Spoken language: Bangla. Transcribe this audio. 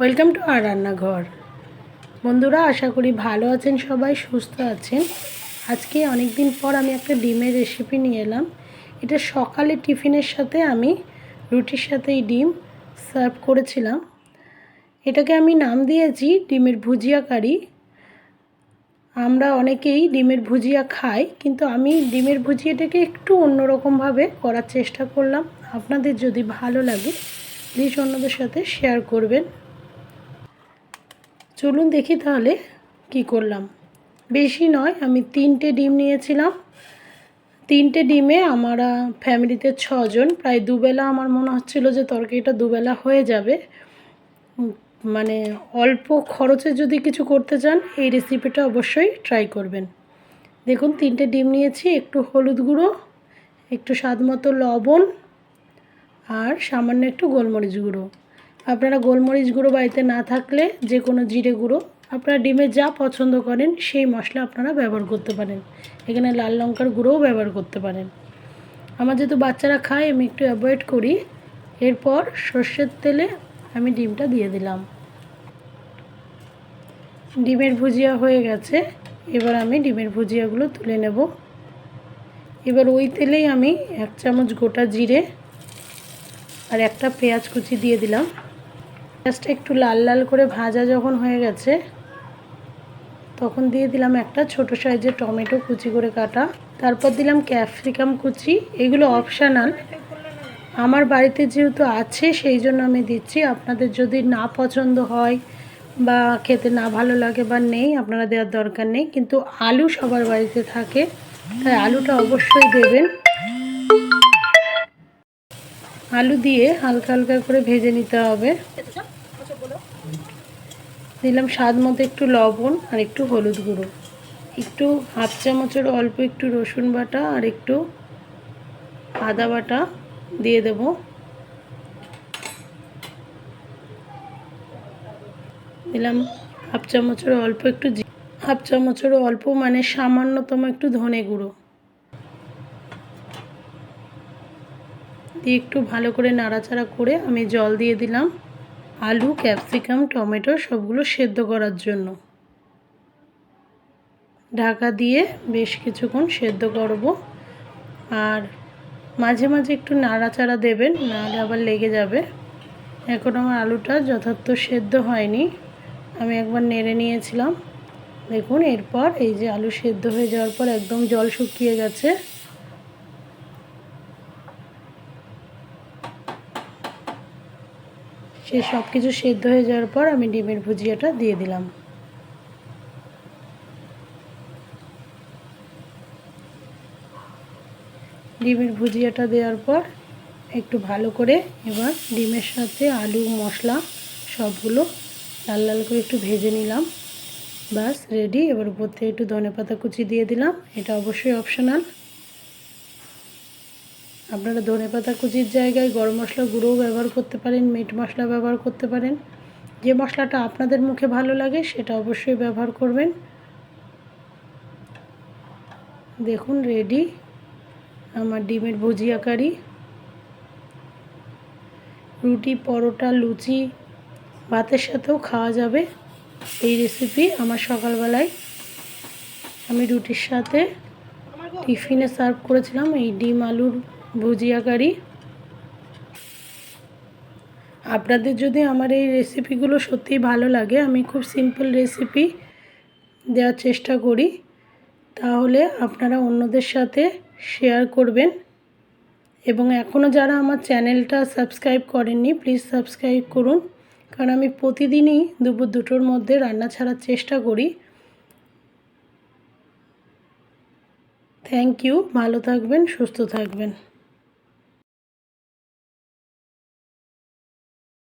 ওয়েলকাম টু আর রান্নাঘর। বন্ধুরা, আশা করি ভালো আছেন সবাই, সুস্থ আছেন। আজকে অনেক দিন পর আমি একটা ডিমের রেসিপি নিয়ে এলাম। এটা সকালে টিফিনের সাথে আমি রুটির সাথে এই ডিম সার্ভ করেছিলাম। এটাকে আমি নাম দিয়েছি ডিমের ভুজিয়া কারি। আমরা অনেকেই ডিমের ভুজিয়া খাই, কিন্তু আমি ডিমের ভুজিয়াটাকে একটু অন্যরকমভাবে করার চেষ্টা করলাম। আপনাদের যদি ভালো লাগে প্লিজ অন্যদের সাথে শেয়ার করবেন। চলুন দেখি তাহলে কি করলাম। বেশি নয়, আমি তিনটে ডিম নিয়েছিলাম। তিনটে ডিমে আমরা ফ্যামিলিতে ছজন, প্রায় দুবেলা আমার মনে হচ্ছিল যে তরকারিটা দুবেলা হয়ে যাবে। মানে অল্প খরচে যদি কিছু করতে চান, এই রেসিপিটা অবশ্যই ট্রাই করবেন। দেখুন, তিনটে ডিম নিয়েছি, একটু হলুদ গুঁড়ো, একটু স্বাদ মতো লবণ আর সামান্য একটু গোলমরিচ গুঁড়ো। আপনারা গোলমরিচ গুঁড়ো বাড়িতে না থাকলে যে কোনো জিরে গুঁড়ো, আপনারা ডিমে যা পছন্দ করেন সেই মশলা আপনারা ব্যবহার করতে পারেন। এখানে লাল লঙ্কার গুঁড়োও ব্যবহার করতে পারেন। আমার যেহেতু বাচ্চারা খায়, আমি একটু অ্যাভয়েড করি। এরপর সর্ষের তেলে আমি ডিমটা দিয়ে দিলাম। ডিমের ভুজিয়া হয়ে গেছে। এবার আমি ডিমের ভুজিয়াগুলো তুলে নেব। এবার ওই তেলেই আমি এক চামচ গোটা জিরে আর একটা পেঁয়াজ কুচি দিয়ে দিলাম। পেঁয়াজটা একটু লাল লাল করে ভাজা যখন হয়ে গেছে, তখন দিয়ে দিলাম একটা ছোট সাইজের টমেটো কুচি করে কাটা। তারপর দিলাম ক্যাপসিকাম কুচি, এগুলো অপশানাল আমার বাড়িতে যেহেতু আছে, সেই জন্য আমি দিচ্ছি। আপনাদের যদি না পছন্দ হয় বা খেতে না ভালো লাগে বা নেই, আপনারা দেওয়ার দরকার নেই। কিন্তু আলু সবার বাড়িতে থাকে, তাই আলুটা অবশ্যই দেবেন। আলু দিয়ে হালকা হালকা করে ভেজে নিতে হবে। দিলাম স্বাদ মতো একটু লবণ আর একটু হলুদ গুঁড়ো। একটু হাফ চামচের অল্প একটু রসুন বাটা আর একটু আদা বাটা দিয়ে দেব। দিলাম হাফ চামচের অল্প একটু হাফ চামচের অল্প মানে সামান্যতম একটু ধনে গুঁড়ো। দিয়ে একটু ভালো করে নাড়াচাড়া করে আমি জল দিয়ে দিলাম। আলু, ক্যাপসিকাম, টমেটো সবগুলো সেদ্ধ করার জন্য। ঢাকা দিয়ে বেশ কিছুক্ষণ সেদ্ধ করব। আর মাঝে মাঝে একটু নাড়াচাড়া দেবেন, নাহলে আবার লেগে যাবে। এখন আমার আলুটা যথার্থ সেদ্ধ হয়নি, আমি একবার নেড়ে নিয়েছিলাম। দেখুন, এরপর এই যে আলু সেদ্ধ হয়ে যাওয়ার পর একদম জল শুকিয়ে গেছে। সে সব কিছু সেদ্ধ হয়ে যাওয়ার পর আমি ডিমের ভুজিয়াটা দিয়ে দিলাম। ডিমের ভুজিয়াটা দেওয়ার পর একটু ভালো করে এবার ডিমের সাথে আলু, মশলা সবগুলো লাল লাল করে একটু ভেজে নিলাম। বাস রেডি এবার উপর থেকে একটু ধনে পাতা কুচি দিয়ে দিলাম। এটা অবশ্যই অপশনাল আপনারা ধনে পাতা কুচির জায়গায় গরম মশলা গুঁড়োও ব্যবহার করতে পারেন, মিট মশলা ব্যবহার করতে পারেন। যে মশলাটা আপনাদের মুখে ভালো লাগে সেটা অবশ্যই ব্যবহার করবেন। দেখুন রেডি আমার ডিমের ভুজিয়া কারি রুটি, পরোটা, লুচি, ভাতের সাথেও খাওয়া যাবে এই রেসিপি আমার সকালবেলায়। আমি রুটির সাথে টিফিনে সার্ভ করেছিলাম এই ডিম, আলুর ভুজিয়া কারি আপনাদের যদি আমার এই রেসিপিগুলো সত্যিই ভালো লাগে, আমি খুব সিম্পল রেসিপি দেওয়ার চেষ্টা করি। তাহলে আপনারা অন্যদের সাথে শেয়ার করবেন। এবং এখনও যারা আমার চ্যানেলটা সাবস্ক্রাইব করেননি প্লিজ সাবস্ক্রাইব করুন। কারণ আমি প্রতিদিনই দুপুর দুটোর মধ্যে রান্না ছাড়ার চেষ্টা করি। থ্যাংক ইউ ভালো থাকবেন, সুস্থ থাকবেন।